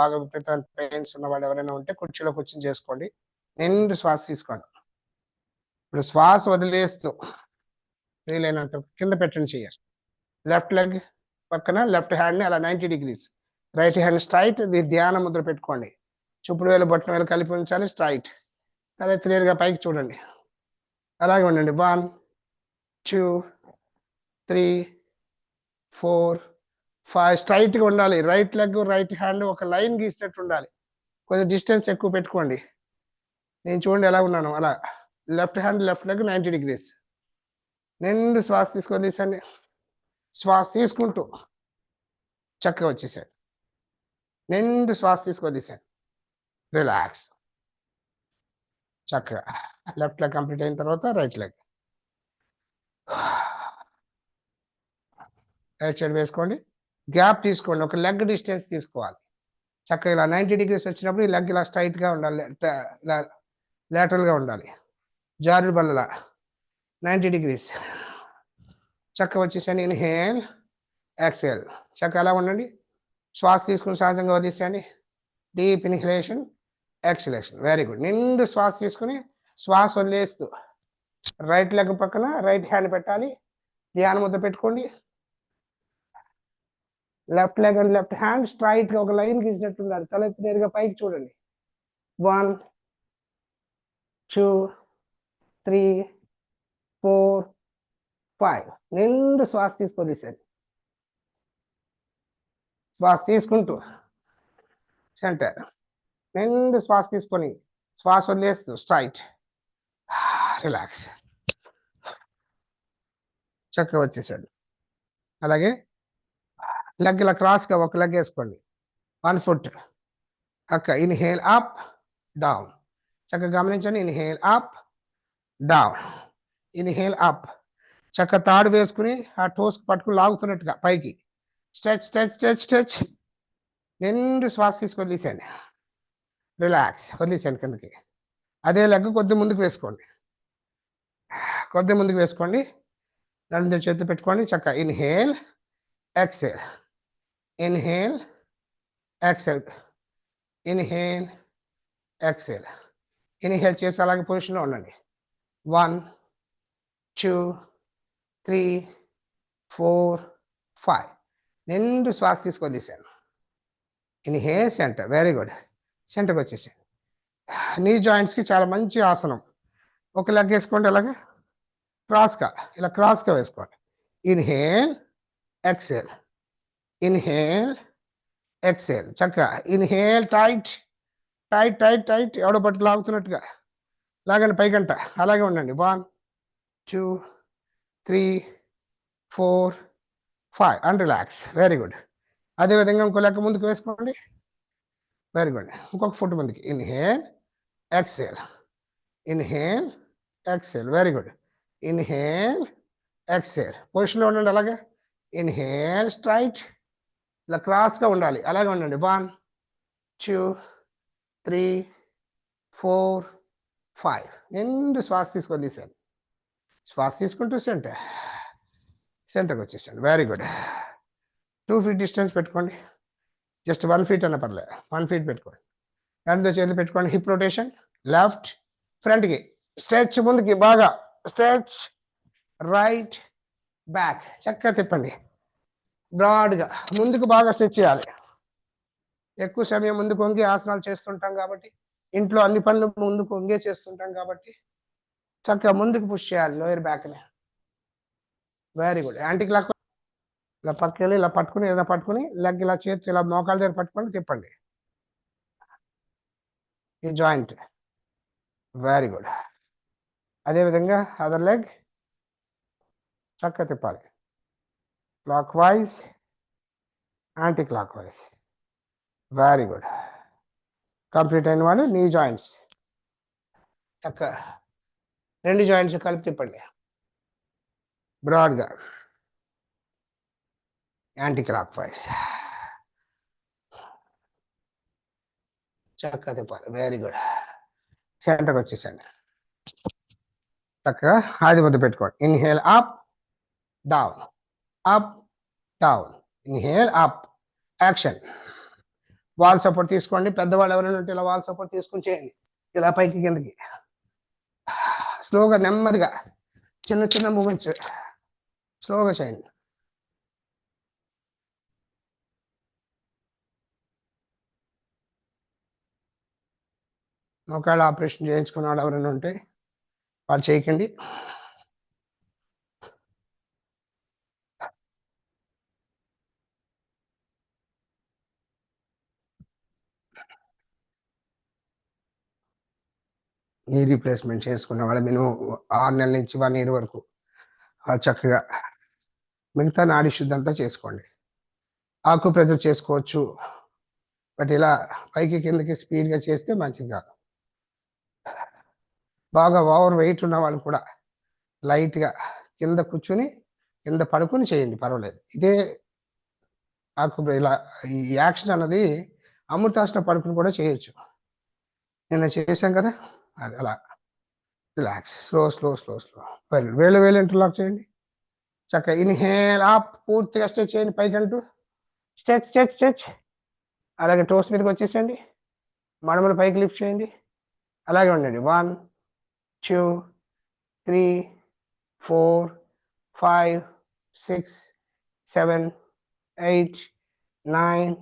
బాగా విపరీతమైన పెయిన్స్ ఉన్న వాళ్ళు ఎవరైనా ఉంటే కుర్చీలో కూర్చొని చేసుకోండి. నిండు శ్వాస తీసుకోండి. ఇప్పుడు శ్వాస వదిలేస్తూ వీలైనంత కింద పెట్టండి చెయ్యాలి లెఫ్ట్ లెగ్ పక్కన లెఫ్ట్ హ్యాండ్ని అలా ninety degrees right hand straight ఇది ధ్యాన ముద్ర పెట్టుకోండి. చూపుడు వేలు బొట్టన వేలు కలిపి ఉంచాలి స్ట్రైట్ తల క్లియర్గా పైకి చూడండి. అలాగే ఉండండి. వన్ టూ త్రీ ఫోర్ స్ట్రైట్గా ఉండాలి. రైట్ లెగ్ రైట్ హ్యాండ్ ఒక లైన్ గీసినట్టు ఉండాలి. కొంచెం డిస్టెన్స్ ఎక్కువ పెట్టుకోండి. నేను చూడండి ఎలా ఉన్నాను. అలా. Left hand left leg ninety degrees నిండు శ్వాస తీసుకొని తీసండి. శ్వాస తీసుకుంటూ చక్కగా వచ్చేసాడు నిండు శ్వాస తీసుకొని తీసాడు. రిలాక్స్ చక్కగా. లెఫ్ట్ లెగ్ కంప్లీట్ అయిన తర్వాత రైట్ లెగ్ రైట్ సైడ్ వేసుకోండి. గ్యాప్ తీసుకోండి. ఒక లెగ్ డిస్టెన్స్ తీసుకోవాలి. చక్కగా ఇలా నైంటీ డిగ్రీస్ వచ్చినప్పుడు ఈ లెగ్ ఇలా స్ట్రైట్గా ఉండాలి. ఇలా లేటరల్గా ఉండాలి. జారుడు బల్లలా నైంటీ డిగ్రీస్. చక్క వచ్చేసాను ఇన్హేల్ ఎక్సేల్. చక్క ఎలా ఉండండి. శ్వాస తీసుకుని సహజంగా వదిలేసండి deep inhalation exhalation. Very good. నిండు శ్వాస తీసుకుని శ్వాస వదిలేస్తూ రైట్ లెగ్ పక్కన రైట్ హ్యాండ్ పెట్టాలి. ధ్యాన ముద్ద పెట్టుకోండి. Left leg and left hand స్ట్రైట్గా ఒక లైన్ గీసినట్టున్నారు. తల ఎత్తి నేరుగా పైకి చూడండి. One two three four five నిండు శ్వాస తీసుకొదిసాను శ్వాస తీసుకుంటూ సెంటర్. నిండు శ్వాస తీసుకొని శ్వాస వదిలేస్తూ స్ట్రైట్ రిలాక్స్ చక్కగా వచ్చేసాడు. అలాగే లెగ్ ఇలా క్రాస్గా ఒక లెగ్ వేసుకోండి. వన్ ఫుట్ అక్క ఇన్హేల్ అప్ డౌన్ చక్కగా గమనించండి. Inhale up down inhale up చక్క తాడు వేసుకుని ఆ టోస్ పట్టుకుని లాగుతున్నట్టుగా పైకి. స్ట్రెచ్ స్ట్రెచ్ స్ట్రెచ్ స్ట్రెచ్ నిండు శ్వాస తీసుకొని వదిలేసండి రిలాక్స్ వదిలేసండి కిందకి. అదే లెగ్ కొద్ది ముందుకు వేసుకోండి. కొద్ది ముందుకు వేసుకోండి. రెండు చేతులు పెట్టుకోండి. చక్క inhale exhale inhale exhale. Inhale exhale. Inhale చేసి అలాగే పొజిషన్లో ఉండండి. One two three four five నిండు శ్వాస తీసుకొని తీసాను ఇన్హేల్ సెంటర్ వెరీ గుడ్ సెంటర్కి వచ్చేసాను నీ జాయింట్స్కి చాలా మంచి ఆసనం. ఒక లెగ్ వేసుకోండి అలాగే. క్రాస్గా ఇలా క్రాస్గా వేసుకోండి ఇన్హేల్ ఎక్సేల్ ఇన్హేల్ ఎక్సేల్ చక్కగా. Inhale tight tight tight tight ఎవడో పట్టు లాగుతున్నట్టుగా. లాగండి పైకంట. అలాగే ఉండండి. One two three four five and relax very good అదేవిధంగా ఇంకో లెక్క ముందుకు వేసుకోండి. వెరీ గుడ్ ఇంకొక ఫుట్ ముందుకి. Inhale exhale inhale exhale very good inhale exhale పొజిషన్లో ఉండండి అలాగే. ఇన్హేల్ స్ట్రైట్ ఇలా క్రాస్గా ఉండాలి. అలాగే ఉండండి. One two three four five నిండు శ్వాస తీసుకొని తీసాను శ్వాస తీసుకుంటూ సెంటర్ సెంటర్కి వచ్చేసాను very good two feet distance పెట్టుకోండి. జస్ట్ వన్ ఫీట్ అన్న పర్లేదు. వన్ ఫీట్ పెట్టుకోండి. రెండు చేతులు పెట్టుకోండి. హిప్ రొటేషన్ లెఫ్ట్ ఫ్రంట్కి స్ట్రెచ్ ముందుకి. బాగా. స్ట్రెచ్ రైట్ బ్యాక్ చక్కగా తిప్పండి. బ్రాడ్గా ముందుకు బాగా స్ట్రెచ్ చేయాలి. ఎక్కువ సమయం ముందుకు వంగి ఆసనాలు చేస్తుంటాం కాబట్టి ఇంట్లో అన్ని పనులు ముందుకు వంగే చేస్తుంటాం కాబట్టి చక్కగా ముందుకు పుష్ చేయాలి లోయర్ బ్యాక్ని వెరీ గుడ్ యాంటీ క్లాక్ ఇలా పక్కకెళ్ళి ఇలా పట్టుకుని ఏదైనా పట్టుకుని లెగ్ ఇలా చేతి ఇలా మోకాల దగ్గర పట్టుకొని తిప్పండి. ఈ జాయింట్ వెరీ గుడ్ అదేవిధంగా అదర్ లెగ్ చక్కగా తిప్పాలి. Clockwise anticlockwise very good complete అయిన వాళ్ళు నీ జాయింట్స్ చక్క. రెండు జాయింట్స్ కలిపి తిప్పండి. బ్రాడ్గా యాంటీ క్లాక్ వైజ్ చక్కగా తిప్పాలి వెరీ గుడ్ సెంటర్కి వచ్చేసండి. చక్కగా ఆది ముద్ద పెట్టుకోండి. Inhale up down up down inhale up action wall support తీసుకోండి. పెద్దవాళ్ళు ఎవరైనా ఉంటే ఇలా వాల్ సపోర్ట్ తీసుకొని చేయండి. ఇలా పైకి కిందకి. స్లోగా నెమ్మదిగా చిన్న చిన్న మూమెంట్స్ స్లోగా చేయండి. ఒకవేళ ఆపరేషన్ చేయించుకున్న వాళ్ళు ఎవరైనా ఉంటే వాళ్ళు చేయకండి. నీ రీప్లేస్మెంట్ చేసుకున్న వాళ్ళు నేను ఆరు నెలల నుంచి వన్ ఇయర్ వరకు చక్కగా మిగతా నాడి శుద్ధి అంతా చేసుకోండి. ఆకు ప్రెజర్ చేసుకోవచ్చు. బట్ ఇలా పైకి కిందకి స్పీడ్గా చేస్తే మంచిది కాదు. బాగా ఓవర్ వెయిట్ ఉన్న వాళ్ళు కూడా లైట్గా కింద కూర్చుని కింద పడుకుని చేయండి పర్వాలేదు. ఇదే ఆకు ఇలా ఈ యాక్షన్ అన్నది అమృతాసన పడుకుని కూడా చేయొచ్చు. నిన్న చేశాం కదా? అది అలా. Relax slow slow slow slow well వేలు వేలు ఇంటర్లాక్ చేయండి. చక్కగా ఇన్హేల్ అప్ పూర్తిగా స్ట్రెచ్ చేయండి పైకి అంటూ స్ట్రెచ్ స్ట్రెచ్ స్ట్రెచ్ అలాగే టోస్ మీదకి వచ్చేసేయండి. మడమలు పైకి లిఫ్ట్ చేయండి. అలాగే ఉండండి. One two three four five six seven eight nine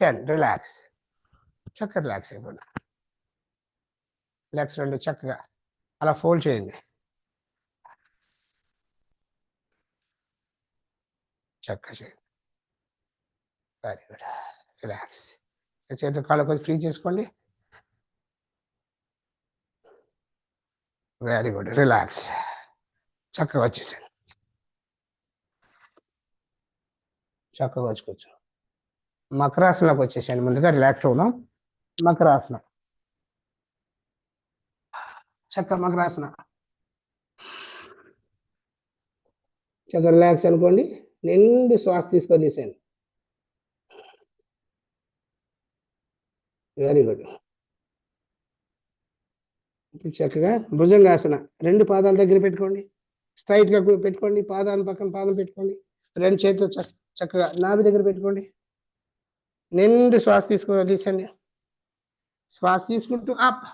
ten relax చక్కగా రిలాక్స్ అయిపోండి లెగ్స్ రెండు చక్కగా అలా ఫోల్డ్ చేయండి. చక్కగా చేయండి. వెరీ గుడ్ రిలాక్స్ చేతులు కాళ్ళు కొంచెం ఫ్రీ చేసుకోండి. వెరీ గుడ్ రిలాక్స్ చక్కగా వచ్చేసాను చక్కగా వచ్చుకోవచ్చు మకరాసనలోకి వచ్చేసాను ముందుగా రిలాక్స్ అవుదాం. మకరాసనం. చక్కమ్మకు రాసిన. చక్క రిలాక్స్ అనుకోండి నిండు శ్వాస తీసుకొని తీసాను వెరీ గుడ్ ఇప్పుడు చక్కగా భుజంగాసన రెండు పాదాల దగ్గర పెట్టుకోండి. స్ట్రైట్గా పెట్టుకోండి పాదాల పక్కన పాదం పెట్టుకోండి. రెండు చేతులు చక్కగా నాభి దగ్గర పెట్టుకోండి. నిండు శ్వాస తీసుకొని తీసండి శ్వాస తీసుకుంటూ అప్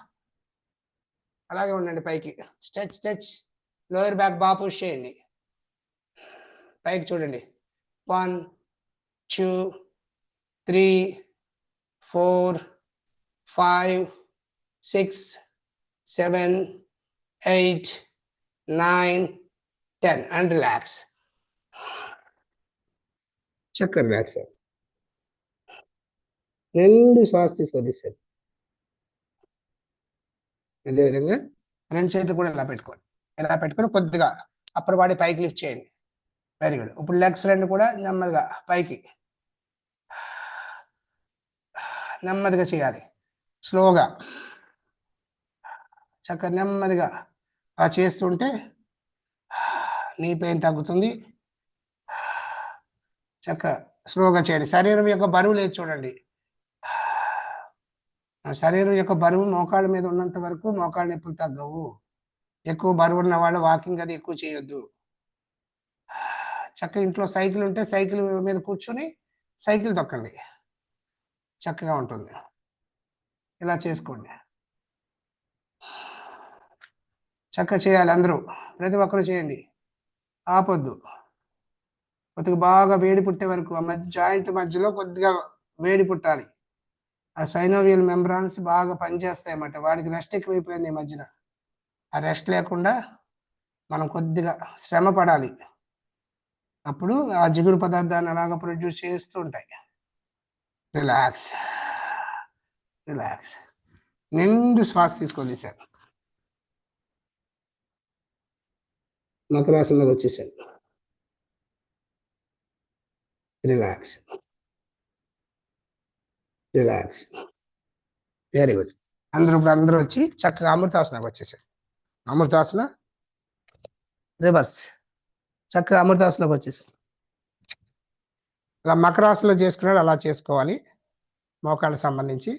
అలాగే ఉండండి పైకి. స్ట్రెచ్ స్ట్రెచ్ లోయర్ బ్యాక్ బాగా పుష్ చేయండి. పైకి చూడండి. One two three four five six seven eight nine ten. And relax. చక్కగా రిలాక్స్ నిండు శ్వాస ఇదే అదేవిధంగా రెండు చేతులు కూడా ఇలా పెట్టుకోండి. ఇలా పెట్టుకొని కొద్దిగా అప్పర్ బాడీ పైకి లిఫ్ట్ చేయండి. వెరీ గుడ్ ఇప్పుడు లెగ్స్ రెండు కూడా నెమ్మదిగా పైకి నెమ్మదిగా చేయాలి. స్లోగా చక్కగా నెమ్మదిగా అలా చేస్తుంటే నీ పెయిన్ తగ్గుతుంది. చక్కగా స్లోగా చేయండి. శరీరం యొక్క బరువు లేదు చూడండి. శరీరం యొక్క బరువు మోకాళ్ళ మీద ఉన్నంత వరకు మోకాళ్ళ నొప్పులు తగ్గవు. ఎక్కువ బరువు ఉన్న వాళ్ళు వాకింగ్ అది ఎక్కువ చేయొద్దు. చక్కగా ఇంట్లో సైకిల్ ఉంటే సైకిల్ మీద కూర్చొని సైకిల్ తొక్కండి. చక్కగా ఉంటుంది. ఇలా చేసుకోండి. చక్కగా చేయాలి అందరూ. ప్రతి ఒక్కరు చేయండి. ఆపొద్దు. కొద్దిగా బాగా వేడి పుట్టే వరకు ఆ మధ్య జాయింట్ మధ్యలో కొద్దిగా వేడి పుట్టాలి. ఆ సైనోవియల్ మెంబ్రాన్స్ బాగా పనిచేస్తాయి అన్నమాట వాడికి రెస్ట్ ఎక్కువైపోయింది ఈ మధ్యన. ఆ రెస్ట్ లేకుండా మనం కొద్దిగా శ్రమ పడాలి. అప్పుడు ఆ జిగురు పదార్థాన్ని అలాగ ప్రొడ్యూస్ చేస్తూ ఉంటాయి. రిలాక్స్ రిలాక్స్ నిండు శ్వాస తీసుకొని సార్. మకరాసంలోకి వచ్చేసాడు రిలాక్స్ రిలాక్స్ వెరీ గుడ్ అందరూ ఇప్పుడు అందరూ వచ్చి చక్కగా అమృతాసనకు వచ్చేసారు. అమృతాసన రివర్స్. చక్కగా అమృతాసనకు వచ్చేసారు. అలా మకరాసనలో చేసుకున్నాడు అలా చేసుకోవాలి. మోకాళ్ళకి సంబంధించి.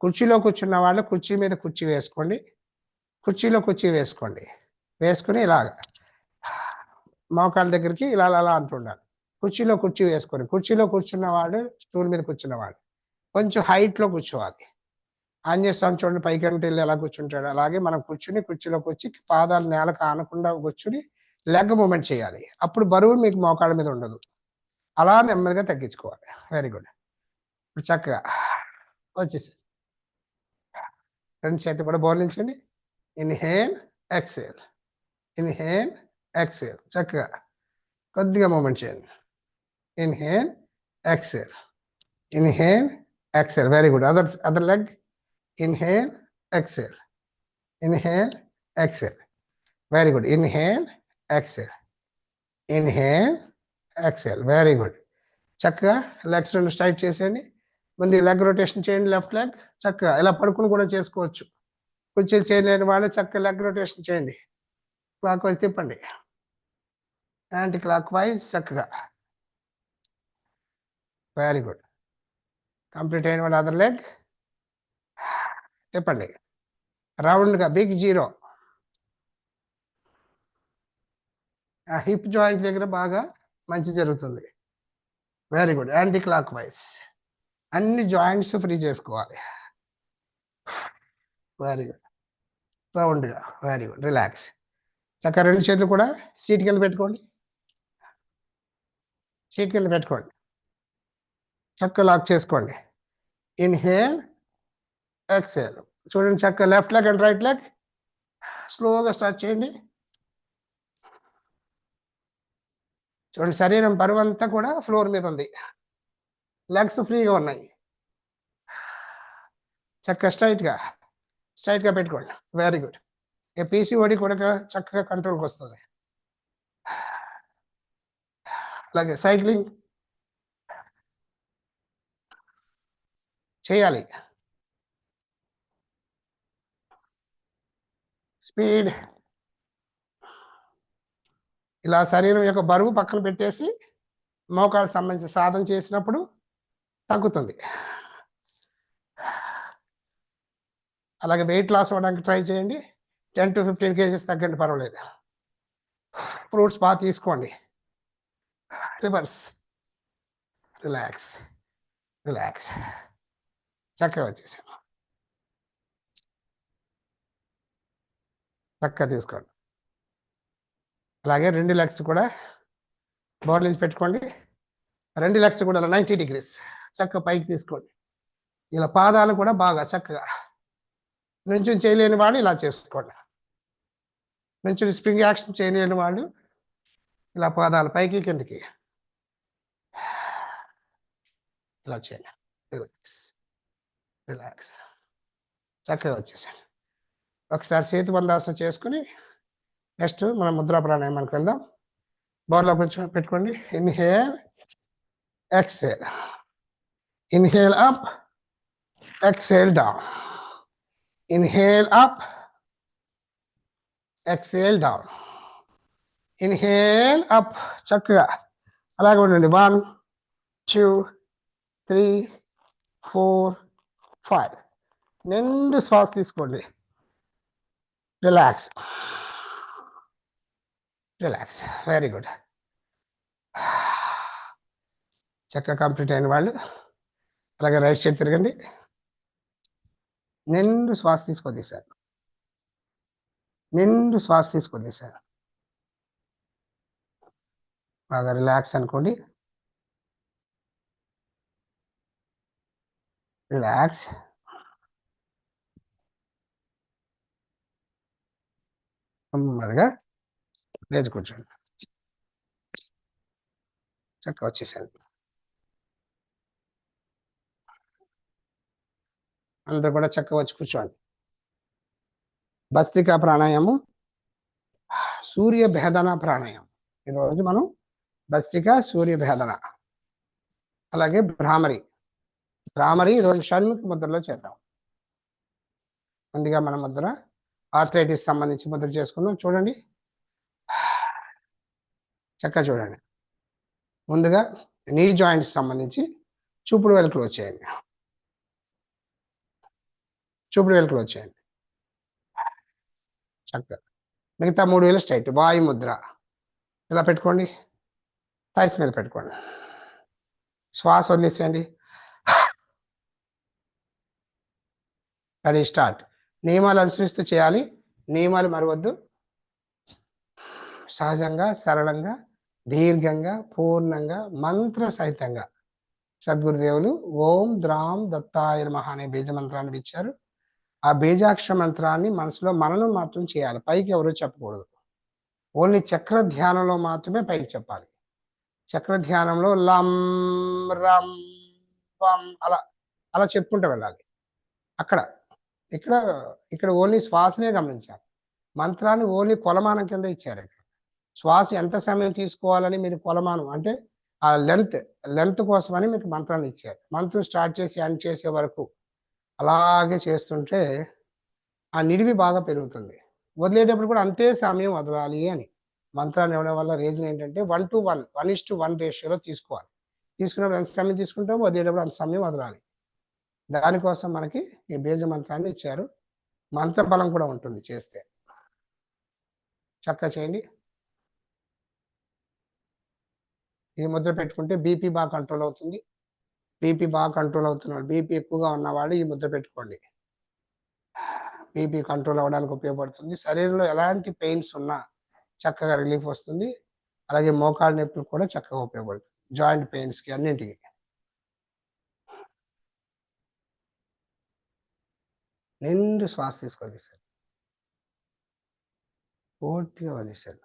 కుర్చీలో కూర్చున్న వాళ్ళు కుర్చీ మీద కుర్చీ వేసుకోండి. కుర్చీలో కుర్చీ వేసుకోండి. వేసుకుని ఇలాగ మోకాళ్ళ దగ్గరికి ఇలా అలా అంటుండాలి కుర్చీలో కుర్చీ వేసుకొని కుర్చీలో కూర్చున్నవాడు స్టూల్ మీద కూర్చున్నవాడు కొంచెం హైట్లో కూర్చోవాలి. ఆంజనేయస్వామి చూడండి పైకి అంటే వెళ్ళి ఎలా కూర్చుంటాడు? అలాగే మనం కూర్చుని కుర్చీలోకి వచ్చి పాదాలు నేలకు ఆనకుండా కూర్చుని లెగ్ మూమెంట్ చేయాలి. అప్పుడు బరువు మీకు మోకాళ్ళ మీద ఉండదు. అలా నెమ్మదిగా తగ్గించుకోవాలి. వెరీ గుడ్ ఇప్పుడు చక్కగా వచ్చేసి రెండు చేతి కూడా బోర్లించండి. ఇన్హేల్ ఎక్సేల్ ఇన్హేల్ ఎక్సేల్ చక్కగా కొద్దిగా మూమెంట్ చేయండి. Inhale exhale inhale exhale very good other other leg inhale exhale. Inhale exhale. Very good inhale exhale. Inhale exhale very good చక్కగా లెగ్స్ రెండు స్ట్రైట్ చేసేయండి. ముందు లెగ్ రొటేషన్ చేయండి లెఫ్ట్ లెగ్ చక్కగా ఇలా పడుకుని కూడా చేసుకోవచ్చు. కూర్చొని చేయలేని వాళ్ళు చక్కగా లెగ్ రొటేషన్ చేయండి. క్లాక్ వైజ్ తిప్పండి. యాంటీ క్లాక్ వైజ్ చక్కగా. వెరీ గుడ్ కంప్లీట్ అయిన వాళ్ళు అదర్ లెగ్ చెప్పండి. రౌండ్గా బిగ్ జీరో హిప్ జాయింట్ దగ్గర బాగా మంచి జరుగుతుంది. Very good anti clock wise అన్ని జాయింట్స్ ఫ్రీ చేసుకోవాలి. వెరీ గుడ్ రౌండ్గా. వెరీ గుడ్ రిలాక్స్ చక్కగా రెండు చేతులు కూడా సీట్ కింద పెట్టుకోండి. సీట్ కింద పెట్టుకోండి. చక్క లాక్ చేసుకోండి. Inhale exhale. చూడండి చక్కగా left leg and right leg. స్లోగా స్టార్ట్ చేయండి. చూడండి శరీరం బరువంతా అంతా కూడా ఫ్లోర్ మీద ఉంది. లెగ్స్ ఫ్రీగా ఉన్నాయి. చక్కగా స్ట్రైట్గా స్ట్రైట్గా పెట్టుకోండి. Very good. ఏ పీసీఓడి కూడా చక్కగా కంట్రోల్కి వస్తుంది. అలాగే సైక్లింగ్. చేయాలి. స్పీడ్. ఇలా శరీరం యొక్క బరువు పక్కన పెట్టేసి మోకాళ్ళకి సంబంధించి సాధన చేసినప్పుడు తగ్గుతుంది. అలాగే వెయిట్ లాస్ అవ్వడానికి ట్రై చేయండి. టెన్ టు ఫిఫ్టీన్ కేజీస్ తగ్గండి పర్వాలేదు. ఫ్రూట్స్ బాగా తీసుకోండి. రివర్స్. రిలాక్స్. రిలాక్స్. చక్కగా వచ్చేసాను చక్కగా తీసుకోండి. అలాగే రెండు లెగ్స్ కూడా బోర్లించి పెట్టుకోండి. రెండు లెగ్స్ కూడా నైంటీ డిగ్రీస్ చక్కగా పైకి తీసుకోండి. ఇలా పాదాలు కూడా బాగా చక్కగా నుంచి చేయలేని వాళ్ళు ఇలా చేసుకోండి. నుంచి స్ప్రింగ్ యాక్షన్ చేయలేని వాళ్ళు ఇలా పాదాలు పైకి కిందకి. ఇలా చేయండి. రిలాక్స్ చక్కగా వచ్చేసాడు ఒకసారి చేతి బందాసన చేసుకుని నెక్స్ట్ మనం ముద్రా ప్రాణాయామానికి వెళ్దాం. బోర్లో కొంచెం పెట్టుకోండి. Inhale exhale inhale up exhale down inhale up exhale down inhale up చక్కగా. అలాగే ఉండండి. One two three four five నిండు శ్వాస తీసుకోండి. రిలాక్స్. రిలాక్స్. Very good. చక్కగా కంప్లీట్ అయిన వాళ్ళు. అలాగే రైట్ సైడ్ తిరగండి. నిండు శ్వాస తీసుకొద్ది సార్. నిండు శ్వాస తీసుకొద్ది సార్. బాగా రిలాక్స్ అనుకోండి. Relax. నెమ్మదిగా లేచి కూర్చోండి. చక్కగా వచ్చేసాను అందరూ కూడా చక్కగా వచ్చి కూర్చోండి. భస్త్రికా ప్రాణాయామం సూర్య భేదన ప్రాణాయామం. ఈరోజు మనం భస్త్రిక సూర్య భేదన అలాగే భ్రామరి గ్రామరీ ఈరోజు షణ్ముఖ ముద్రలో చేద్దాం. ముందుగా మన ముద్ర. ఆర్థరైటిస్ సంబంధించి ముద్ర చేసుకుందాం. చూడండి. చక్కగా చూడండి. ముందుగా నీ జాయింట్స్ సంబంధించి చూపుడు వెలుకలు వచ్చేయండి చూపుడు వెలుకలు వచ్చేయండి చక్కగా. మిగతా మూడు వేలు స్ట్రైట్ వాయు ముద్ర. ఇలా పెట్టుకోండి. థైస్ మీద పెట్టుకోండి. శ్వాస వదిలేసేయండి. రెడీ స్టార్ట్ నియమాలు అనుసరిస్తూ చేయాలి. నియమాలు మరవద్దు. సహజంగా సరళంగా దీర్ఘంగా పూర్ణంగా మంత్ర సహితంగా సద్గురుదేవులు ఓం ద్రాం దత్తాయ నమః అనే బీజ మంత్రాన్ని ఇచ్చారు ఆ బీజాక్షర మంత్రాన్ని మనసులో మననం మాత్రం చేయాలి. పైకి ఎవరూ చెప్పకూడదు. ఓన్లీ చక్ర ధ్యానంలో మాత్రమే పైకి చెప్పాలి. చక్ర ధ్యానంలో లం రం అలా అలా చెప్పుకుంటూ వెళ్ళాలి. అక్కడ ఇక్కడ ఇక్కడ ఓన్లీ శ్వాసనే గమనించాలి. మంత్రాన్ని ఓన్లీ కొలమానం కింద ఇచ్చారు ఇక్కడ. శ్వాస ఎంత సమయం తీసుకోవాలని మీరు కొలమానం అంటే ఆ లెంత్ లెంత్ కోసమని మీకు మంత్రాన్ని ఇచ్చారు. మంత్రం స్టార్ట్ చేసి ఎండ్ చేసే వరకు అలాగే చేస్తుంటే ఆ నిడివి బాగా పెరుగుతుంది. వదిలేటప్పుడు కూడా అంతే సమయం వదలాలి అని మంత్రాన్ని ఇవ్వడం వల్ల రీజన్ ఏంటంటే one to one one is to one రేషియోలో తీసుకోవాలి. తీసుకున్నప్పుడు ఎంత సమయం తీసుకుంటామో వదిలేటప్పుడు అంత సమయం వదలాలి. దానికోసం మనకి ఈ బీజ మంత్రాన్ని ఇచ్చారు. మంత్ర బలం కూడా ఉంటుంది చేస్తే. చక్కగా చేయండి. ఈ ముద్ర పెట్టుకుంటే బీపీ బాగా కంట్రోల్ అవుతుంది. బీపీ బాగా కంట్రోల్ అవుతున్నాడు బీపీ ఎక్కువగా ఉన్నవాళ్ళు ఈ ముద్ర పెట్టుకోండి. బీపీ కంట్రోల్ అవ్వడానికి ఉపయోగపడుతుంది. శరీరంలో ఎలాంటి పెయిన్స్ ఉన్నా చక్కగా రిలీఫ్ వస్తుంది. అలాగే మోకాళ్ళ నొప్పులు కూడా చక్కగా ఉపయోగపడుతుంది. జాయింట్ పెయిన్స్కి అన్నింటికి. నిండు శ్వాస తీసుకొని సార్ పూర్తిగా వదిలేశారు.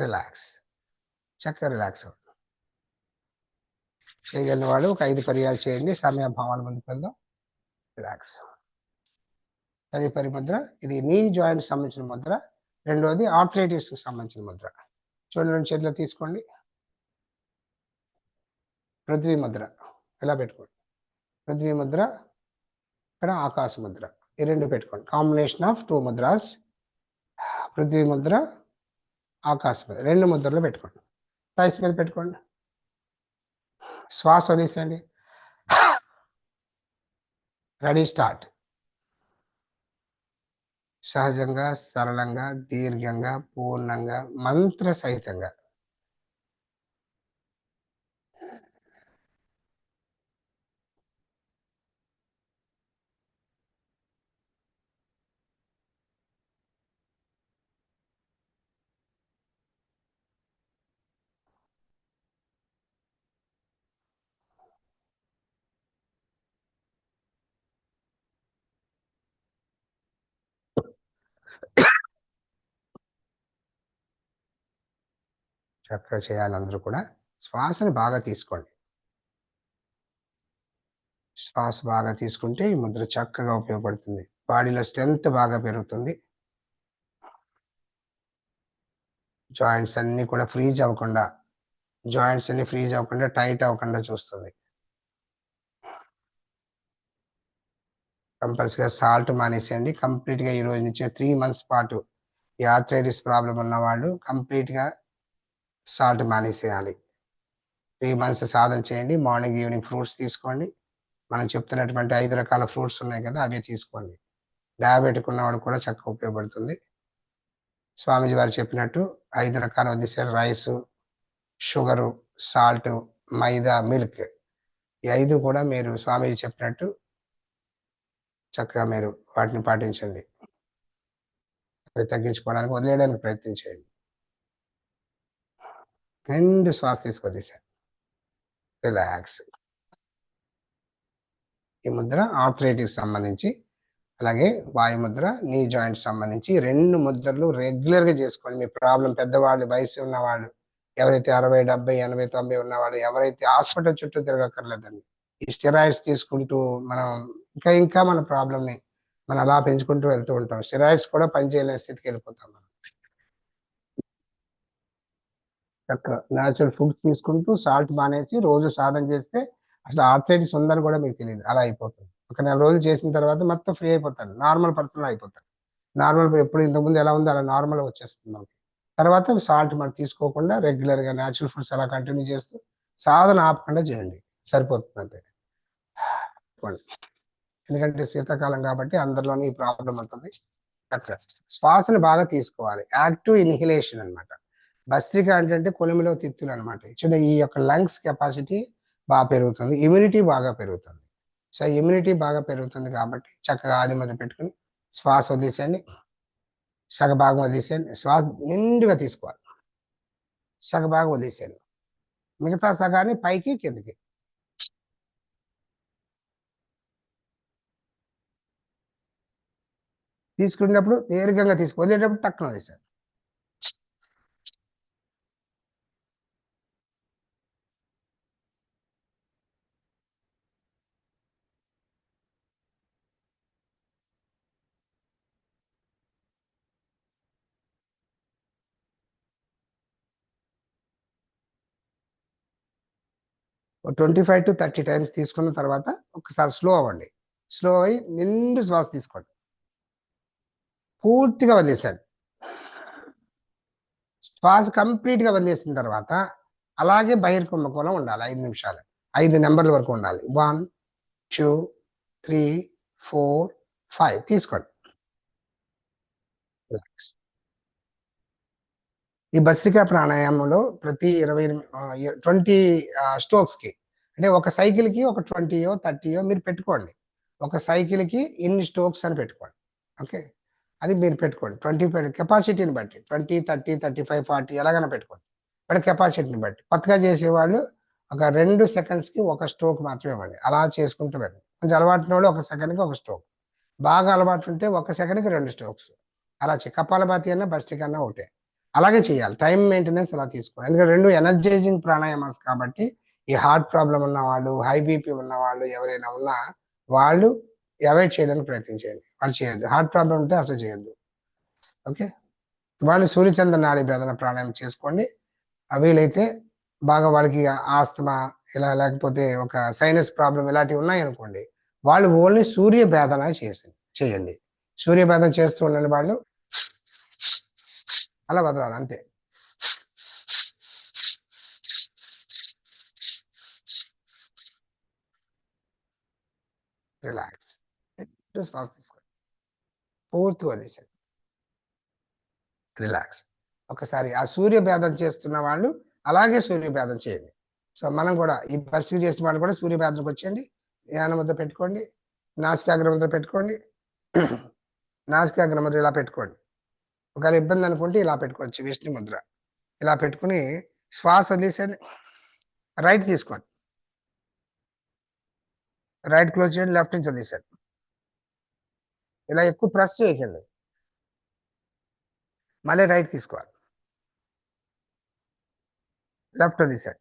రిలాక్స్. చక్కగా రిలాక్స్ అవుతుంది చేయగలిగిన వాడు ఒక ఐదు పర్యాలు చేయండి. సమయభావాల ముందుకు వెళ్దాం. రిలాక్స్. తదుపరి ముద్ర. ఇది నీ జాయింట్ సంబంధించిన ముద్ర. రెండవది ఆర్థరైటిస్ సంబంధించిన ముద్ర. చూడండి చేతిలో తీసుకోండి. పృథ్వీ ముద్ర. ఇలా పెట్టుకోండి? పృథ్వీ ముద్ర ఇక్కడ ఆకాశ ముద్ర. ఈ రెండు పెట్టుకోండి. కాంబినేషన్ ఆఫ్ టూ ముద్రాస్ పృథ్వీ ముద్ర ఆకాశ ముద్ర. రెండు ముద్రలు పెట్టుకోండి. థైస్ మీద పెట్టుకోండి. శ్వాస వదిలేసండి రెడీ స్టార్ట్. సహజంగా సరళంగా దీర్ఘంగా పూర్ణంగా మంత్ర సహితంగా చక్కగా చేయాలి అందరూ కూడా. శ్వాసను బాగా తీసుకోండి. శ్వాస బాగా తీసుకుంటే ఈ ముద్ర చక్కగా ఉపయోగపడుతుంది. బాడీలో స్ట్రెంత్ బాగా పెరుగుతుంది. జాయింట్స్ అన్ని కూడా ఫ్రీజ్ అవ్వకుండా జాయింట్స్ అన్ని ఫ్రీజ్ అవ్వకుండా టైట్ అవ్వకుండా చూస్తుంది. కంపల్సరీగా సాల్ట్ మానేసేయండి. కంప్లీట్గా ఈ రోజు నుంచి త్రీ మంత్స్ పాటు ఈ ఆర్థరైటిస్ ప్రాబ్లం ఉన్న వాళ్ళు కంప్లీట్గా సాల్ట్ మానేసేయాలి త్రీ మంత్స్ సాధన చేయండి. మార్నింగ్ ఈవినింగ్ ఫ్రూట్స్ తీసుకోండి. మనం చెప్తున్నటువంటి ఐదు రకాల ఫ్రూట్స్ ఉన్నాయి కదా అవి తీసుకోండి. డయాబెటిక్ ఉన్నవాడు కూడా చక్కగా ఉపయోగపడుతుంది. స్వామీజీ వారు చెప్పినట్టు ఐదు రకాలు వదిలేసారు rice sugar salt maida milk. ఈ ఐదు కూడా మీరు స్వామీజీ చెప్పినట్టు చక్కగా మీరు వాటిని పాటించండి. అవి తగ్గించుకోవడానికి వదిలేయడానికి ప్రయత్నం చేయండి. నిండు శ్వాస తీసుకొద్దేశారు రిలాక్స్. ఈ ముద్ర ఆర్థరైటిక్ సంబంధించి అలాగే వాయు ముద్ర నీ జాయింట్ సంబంధించి రెండు ముద్రలు రెగ్యులర్గా చేసుకోండి మీ ప్రాబ్లం పెద్దవాళ్ళు వయసు ఉన్నవాళ్ళు ఎవరైతే అరవై డెబ్బై ఎనభై తొంభై ఉన్నవాళ్ళు ఎవరైతే హాస్పిటల్ చుట్టూ తిరగక్కర్లేదండి. ఈ స్టెరాయిడ్స్ తీసుకుంటూ మనం ఇంకా ఇంకా మన ప్రాబ్లమ్ని మనం అలా పెంచుకుంటూ వెళ్తూ ఉంటాం. స్టెరాయిడ్స్ కూడా పనిచేయలేని స్థితికి వెళ్ళిపోతాం మనం. చక్కగా న్యాచురల్ ఫుడ్ తీసుకుంటూ సాల్ట్ మానేసి రోజు సాధన చేస్తే అసలు ఆర్థరైటిస్ ఉందని కూడా మీకు తెలియదు అలా అయిపోతుంది. ఒక నెల రోజులు చేసిన తర్వాత మొత్తం ఫ్రీ అయిపోతారు. నార్మల్ పర్సన్ అయిపోతారు. నార్మల్ ఎప్పుడు ఇంతకుముందు ఎలా ఉందో అలా నార్మల్ వచ్చేస్తుంది మనకి. తర్వాత సాల్ట్ మనం తీసుకోకుండా రెగ్యులర్గా న్యాచురల్ ఫుడ్స్ అలా కంటిన్యూ చేస్తూ సాధన ఆపకుండా చేయండి. సరిపోతుంది అంతే. ఎందుకంటే శీతాకాలం కాబట్టి అందరిలోనే ఈ ప్రాబ్లం ఉంటుంది అట్లా శ్వాసను బాగా తీసుకోవాలి. యాక్టివ్ ఇన్హిలేషన్ అన్నమాట. భస్త్రిక అంటే కొలిమిలో తిత్తులు అనమాట చూడ ఈ యొక్క లంగ్స్ కెపాసిటీ బాగా పెరుగుతుంది. ఇమ్యూనిటీ బాగా పెరుగుతుంది. సో ఇమ్యూనిటీ బాగా పెరుగుతుంది కాబట్టి చక్కగా ఆది మధ్య పెట్టుకుని శ్వాస వదిలేసేయండి. సగభాగం వదిలేసేయండి. శ్వాస నిండుగా తీసుకోవాలి. సగభాగం వదిలేసేయండి. మిగతా సగాన్ని పైకి కిందకి. తీసుకునేటప్పుడు దీర్ఘంగా తీసుకు. వదిలేటప్పుడు టక్కున వదిలేసాను twenty five to thirty times తీసుకున్న తర్వాత ఒకసారి స్లో అవ్వండి. స్లో అయ్యి నిండు శ్వాస తీసుకోండి. పూర్తిగా వదిలేసాడు శ్వాస కంప్లీట్గా వదిలేసిన తర్వాత అలాగే బహిర్కుంభకోణం ఉండాలి. ఐదు నిమిషాలు. ఐదు నెంబర్ల వరకు ఉండాలి. One two three four five. తీసుకోండి. రిలాక్స్. ఈ భస్త్రికా ప్రాణాయామంలో ప్రతి ఇరవై ట్వంటీ స్ట్రోక్స్కి అంటే ఒక సైకిల్కి ఒక ట్వంటీయో థర్టీయో మీరు పెట్టుకోండి. ఒక సైకిల్కి ఇన్ని స్ట్రోక్స్ అని పెట్టుకోండి. ఓకే? అది మీరు పెట్టుకోండి. ట్వంటీ కెపాసిటీని బట్టి twenty thirty thirty five forty ఎలాగైనా పెట్టుకోండి. బట్ కెపాసిటీని బట్టి. కొత్తగా చేసేవాళ్ళు ఒక రెండు సెకండ్స్కి ఒక స్ట్రోక్ మాత్రమే ఇవ్వండి. అలా చేసుకుంటూ పెట్టండి. కొంచెం అలవాటు వాళ్ళు ఒక సెకండ్కి ఒక స్ట్రోక్ బాగా అలవాటు ఉంటే ఒక సెకండ్కి రెండు స్ట్రోక్స్ అలా చే కపాలభాతి అన్న బస్టికన్నా ఒకటే. అలాగే చేయాలి. టైం మెయింటెనెన్స్ అలా తీసుకోవాలి. ఎందుకంటే రెండు ఎనర్జైజింగ్ ప్రాణాయామాస్ కాబట్టి ఈ హార్ట్ ప్రాబ్లం ఉన్నవాళ్ళు హై బీపీ ఉన్న వాళ్ళు ఎవరైనా ఉన్నా వాళ్ళు అవాయిడ్ చేయడానికి ప్రయత్నించండి వాళ్ళు చేయొద్దు. హార్ట్ ప్రాబ్లం ఉంటే అసలు చేయొద్దు. ఓకే వాళ్ళు సూర్యచంద్ర నాడి భేదన ప్రాణాయామం చేసుకోండి. ఆ వీలైతే బాగా వాళ్ళకి ఆస్తమా ఇలా లేకపోతే ఒక సైనస్ ప్రాబ్లం ఇలాంటివి ఉన్నాయనుకోండి వాళ్ళు ఓన్లీ సూర్య భేదన చేసి చేయండి. సూర్యభేదం చేస్తూ ఉండండి వాళ్ళు. అలా వదలాలి అంతే. రిలాక్స్. శ్వాస తీసుకోండి పూర్తి వదిలేసండి రిలాక్స్ ఒకసారి ఆ సూర్యభేదం చేస్తున్న వాళ్ళు అలాగే సూర్యభేదం చేయండి. సో మనం కూడా ఈ పరిస్థితి చేసిన వాళ్ళు కూడా సూర్యభేదంకి వచ్చేయండి. ధ్యాన ముద్ర పెట్టుకోండి. నాసికాగ్ర ముద్ర పెట్టుకోండి. నాసికాగ్ర ముద్ర ఇలా పెట్టుకోండి. ఒకవేళ ఇబ్బంది అనుకుంటే ఇలా పెట్టుకోవచ్చు విష్ణు ముద్ర. ఇలా పెట్టుకుని శ్వాస వదిలేసండి రైట్ తీసుకోండి. రైట్ క్లోజ్ చేయండి లెఫ్ట్ నుంచి వదిలేసండి ఇలా ఎక్కువ ప్రెస్ చేయకండి. మళ్ళీ రైట్ తీసుకోవాలి. లెఫ్ట్ వదిలేసండి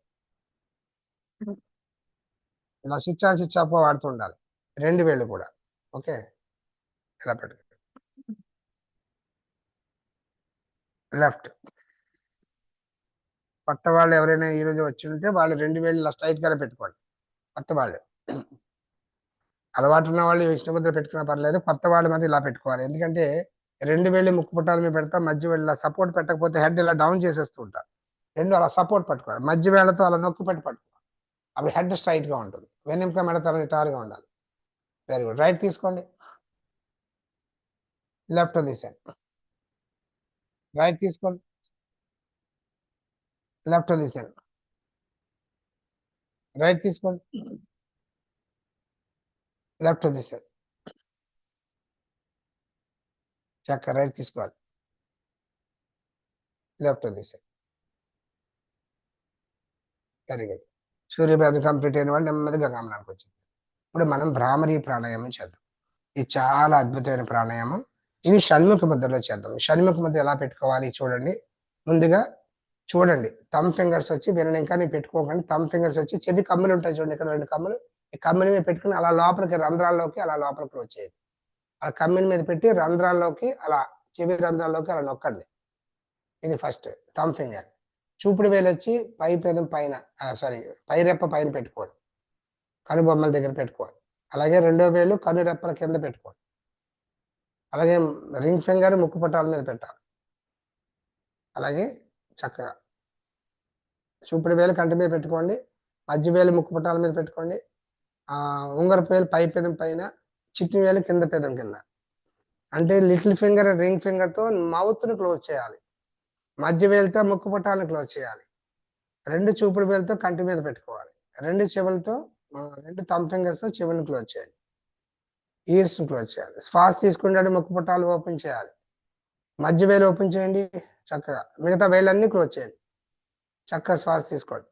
ఇలా స్విచ్ ఆన్ స్విచ్ ఆఫ్ వాడుతుండాలి రెండు వేళ్ళు కూడా. ఓకే? ఇలా పెట్టండి లెఫ్ట్. కొత్త వాళ్ళు ఎవరైనా ఈరోజు వచ్చి ఉంటే వాళ్ళు రెండు వేళ్ళు ఇలా స్ట్రైట్ గానే పెట్టుకోండి కొత్త వాళ్ళు. అలవాటు ఉన్న వాళ్ళు ఇష్టముద్ర పెట్టుకున్నా పర్లేదు కొత్త వాళ్ళు మాత్రం ఇలా పెట్టుకోవాలి. ఎందుకంటే రెండు వేళ్ళు ముక్కు పుట్టాల మేము పెడతా మధ్య వేళ్ళ సపోర్ట్ పెట్టకపోతే హెడ్ ఇలా డౌన్ చేసేస్తూ ఉంటారు రెండు అలా సపోర్ట్ పట్టుకోవాలి. మధ్య వేళ్ళతో అలా నొక్కి పెట్టి పట్టుకోవాలి. అప్పుడు హెడ్ స్ట్రైట్గా ఉంటుంది. వెన్నెంక మెడతల నిటారుగా ఉండాలి. వెరీ గుడ్ రైట్ తీసుకోండి. లెఫ్ట్ తీసాను రైట్ తీసుకోండి లెఫ్ట్ తీసేయండి రైట్ తీసుకోండి లెఫ్ట్ తీసేయండి చక్క రైట్ తీసుకోవాలి. లెఫ్ట్ తీసేయండి వెరీ గుడ్ సూర్యభేదం కంప్లీట్ అయిన వాళ్ళు నెమ్మదిగా గమనానికి వచ్చింది ఇప్పుడు మనం భ్రామరీ ప్రాణాయామం చేద్దాం. ఇది చాలా అద్భుతమైన ప్రాణాయామం. ఇది షణ్ముఖ ముద్రలో చేద్దాం. షణ్ముఖ ముద్ర ఎలా పెట్టుకోవాలి చూడండి. ముందుగా చూడండి. తమ్ ఫింగర్స్ వచ్చి వినని ఇంకా నేను పెట్టుకోకండి. తమ్ ఫింగర్స్ వచ్చి చెవి కమ్ములు ఉంటాయి చూడండి. ఇక్కడ రెండు కమ్ములు. ఈ కమ్మిని మీద పెట్టుకుని అలా లోపలికి రంధ్రాల్లోకి అలా లోపలికి వచ్చేయండి ఆ కమ్మిని మీద పెట్టి రంధ్రాల్లోకి అలా చెవి రంధ్రాల్లోకి అలా నొక్కండి. ఇది ఫస్ట్ టమ్ ఫింగర్. చూపుడు వేలు వచ్చి పై పెదం పైన సారీ పై రెప్ప పైన పెట్టుకోండి. కనుబొమ్మల దగ్గర పెట్టుకోండి. అలాగే రెండో వేలు కను రెప్పల కింద పెట్టుకోండి. అలాగే రింగ్ ఫింగర్ ముక్కు పట్టాల మీద పెట్టాలి. అలాగే చక్కగా చూపుడు వేలు కంటి మీద పెట్టుకోండి. మధ్య వేలు ముక్కు పట్టాల మీద పెట్టుకోండి. ఆ ఉంగరపు వేలు పై పెదం పైన చిట్టి వేలు కింద పెదం కింద. అంటే లిటిల్ ఫింగర్ రింగ్ ఫింగర్తో మౌత్ని క్లోజ్ చేయాలి. మధ్య వేలుతో ముక్కు పట్టాలను క్లోజ్ చేయాలి. రెండు చూపుడు వేలుతో కంటి మీద పెట్టుకోవాలి. రెండు చెవులతో రెండు థమ్ ఫింగర్స్తో చెవులను క్లోజ్ చేయాలి. ఇయర్స్ క్లోజ్ చేయాలి. శ్వాస తీసుకుంటాడు ముక్కు పుట్టాలు ఓపెన్ చేయాలి. మధ్య వేలు ఓపెన్ చేయండి చక్కగా. మిగతా వేలన్నీ క్లోజ్ చేయండి. చక్కగా శ్వాస తీసుకోండి.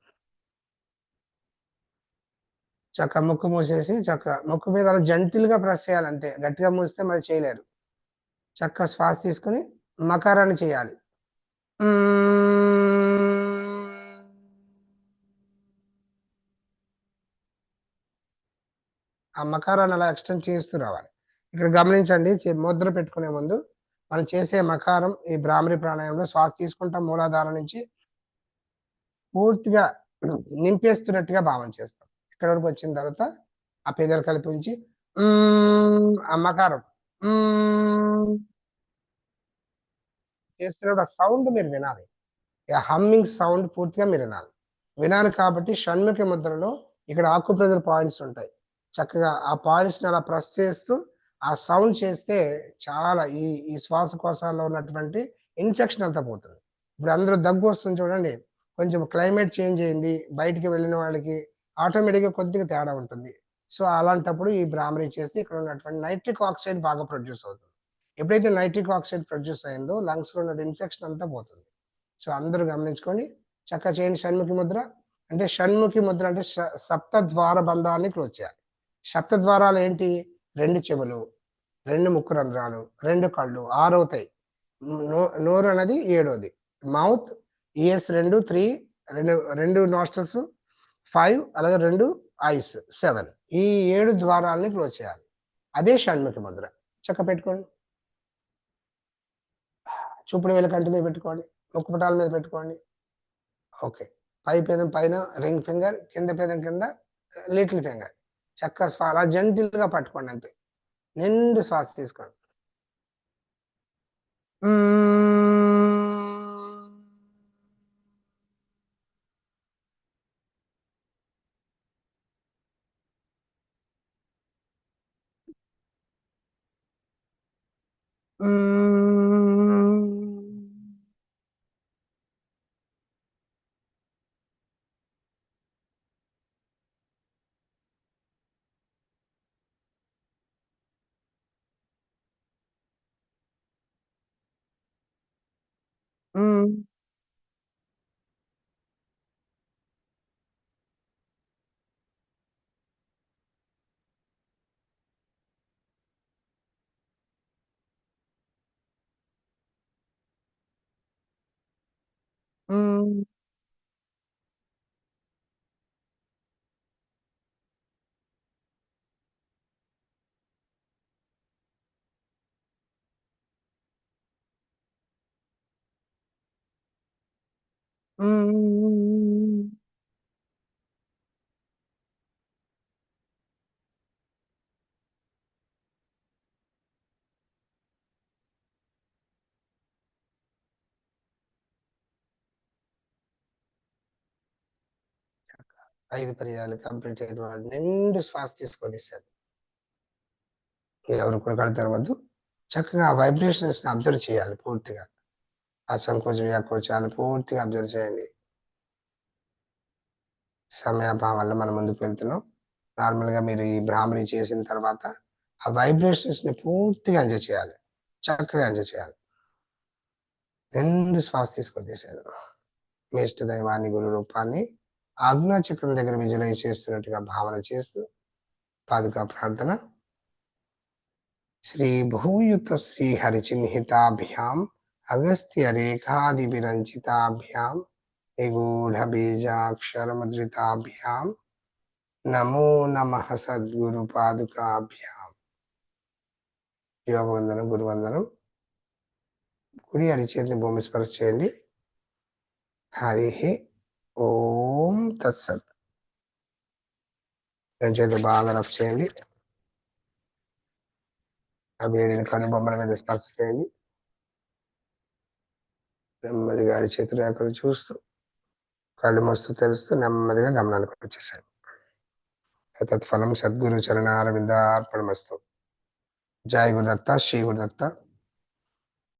చక్కగా ముక్కు మూసేసి చక్కగా ముక్కు మీద అలా జంటిల్గా ప్రెస్ చేయాలి అంతే. గట్టిగా మూస్తే మరి చేయలేరు. చక్కగా శ్వాస తీసుకుని మకారాన్ని చేయాలి. ఆ మకారాన్ని అలా ఎక్స్టెండ్ చేస్తూ రావాలి. ఇక్కడ గమనించండి ముద్ర పెట్టుకునే ముందు మనం చేసే మకారం ఈ భ్రామరి ప్రాణాయంలో శ్వాస తీసుకుంటాం మూలాధారం నుంచి పూర్తిగా నింపేస్తున్నట్టుగా భావం చేస్తాం. ఇక్కడ వరకు వచ్చిన తర్వాత ఆ పేదలు కలిపి ఉంచి ఆ మకారం చేస్తున్న సౌండ్ మీరు వినాలి. ఆ హమ్మింగ్ సౌండ్ పూర్తిగా మీరు వినాలి. వినాలి కాబట్టి షణ్ముఖి ముద్రలో ఇక్కడ ఆకుప్రెజర్ పాయింట్స్ ఉంటాయి. చక్కగా ఆ పాలిష్ని అలా ప్రెస్ చేస్తూ ఆ సౌండ్ చేస్తే చాలా ఈ ఈ శ్వాసకోశాల్లో ఉన్నటువంటి ఇన్ఫెక్షన్ అంతా పోతుంది. ఇప్పుడు అందరూ దగ్గు వస్తుంది చూడండి. కొంచెం క్లైమేట్ చేంజ్ అయింది. బయటికి వెళ్ళిన వాళ్ళకి ఆటోమేటిక్గా కొద్దిగా తేడా ఉంటుంది. సో అలాంటప్పుడు ఈ బ్రాహ్మరీ చేస్తే ఇక్కడ ఉన్నటువంటి నైట్రిక్ ఆక్సైడ్ బాగా ప్రొడ్యూస్ అవుతుంది. ఎప్పుడైతే నైట్రిక్ ఆక్సైడ్ ప్రొడ్యూస్ అయిందో లంగ్స్లో ఉన్న ఇన్ఫెక్షన్ అంతా పోతుంది. సో అందరూ గమనించుకొని చక్క చేయండి షణ్ముఖి ముద్ర. అంటే షణ్ముఖి ముద్ర అంటే సప్త ద్వార బంధాన్ని క్లోజ్ చేయాలి. సప్త ద్వారాలు ఏంటి? రెండు చెవులు రెండు ముక్కు రంధ్రాలు రెండు కళ్ళు ఆరవుతాయి. నో- నోరు అనేది ఏడోది మౌత్ ఇయర్స్ రెండు త్రీ రెండు రెండు నాస్టల్స్ ఫైవ్ అలాగే రెండు ఐస్ సెవెన్ ఈ ఏడు ద్వారాలని క్లోజ్ చేయాలి. అదే షణ్ముఖి ముద్ర. చక్క పెట్టుకోండి. చూపుడు వేల కంటి మీద పెట్టుకోండి. ముక్కుపటాల మీద పెట్టుకోండి. ఓకే పై పేదం పైన రింగ్ ఫింగర్ కింద పేదం కింద లిటిల్ ఫింగర్. చక్క శ్వాస అలా gentle గా పట్టుకోండి అంతే. నిండు శ్వాస తీసుకోండి. Mm. Mm. ఐదు పర్యాలు కంప్లీట్ అయిన వాళ్ళు నిండు శ్వాస తీసుకోదీశారు ఎవరు కూడా కడతారు వద్దు చక్కగా ఆ వైబ్రేషన్స్ అబ్జర్వ్ చేయాలి పూర్తిగా. ఆ సంకోచం వ్యాకోచాన్ని పూర్తిగా అబ్జర్వ్ చేయండి. సమయాభావం వల్ల మనం ముందుకు వెళ్తున్నాం. నార్మల్గా మీరు ఈ బ్రాహ్మణి చేసిన తర్వాత ఆ వైబ్రేషన్స్ని పూర్తిగా ఎంజాయ్ చేయాలి. చక్కగా ఎంజాయ్ చేయాలి. రెండు శ్వాస తీసుకొద్దేశాను మీ ఇష్ట దైవాన్ని గురు రూపాన్ని ఆజ్ఞా చక్రం దగ్గర విజువలైజ్ చేస్తున్నట్టుగా భావన చేస్తూ పాదుకా ప్రార్థన. శ్రీ భూయుత శ్రీ హరిచిహ్నితాభ్యాం అగస్త్య రేఖాది విరంచితాభ్యాం నిగూఢ బీజాక్షరముద్రితాభ్యాం నమో నమ సద్గురు పాదుకాభ్యాం యోగవందనం గురువందనం. కుడి అరిచేతిని భూమి స్పర్శ చేయండి. హరి ఓం తత్సత్. రెండు చేతులు బాగా రఫ్ చేయండి. ఆ వేడిని కనుబొమ్మల మీద స్పర్శ చేయండి. నెమ్మదిగా గారి చేతులు చూస్తూ కళ్ళు మస్తు తెలుస్తూ నెమ్మదిగా గమనానికి వచ్చేసాను. తత్ఫలం సద్గురు చరణారవింద అర్పణమస్తు జయ గురుదత్త శ్రీ గురుదత్త.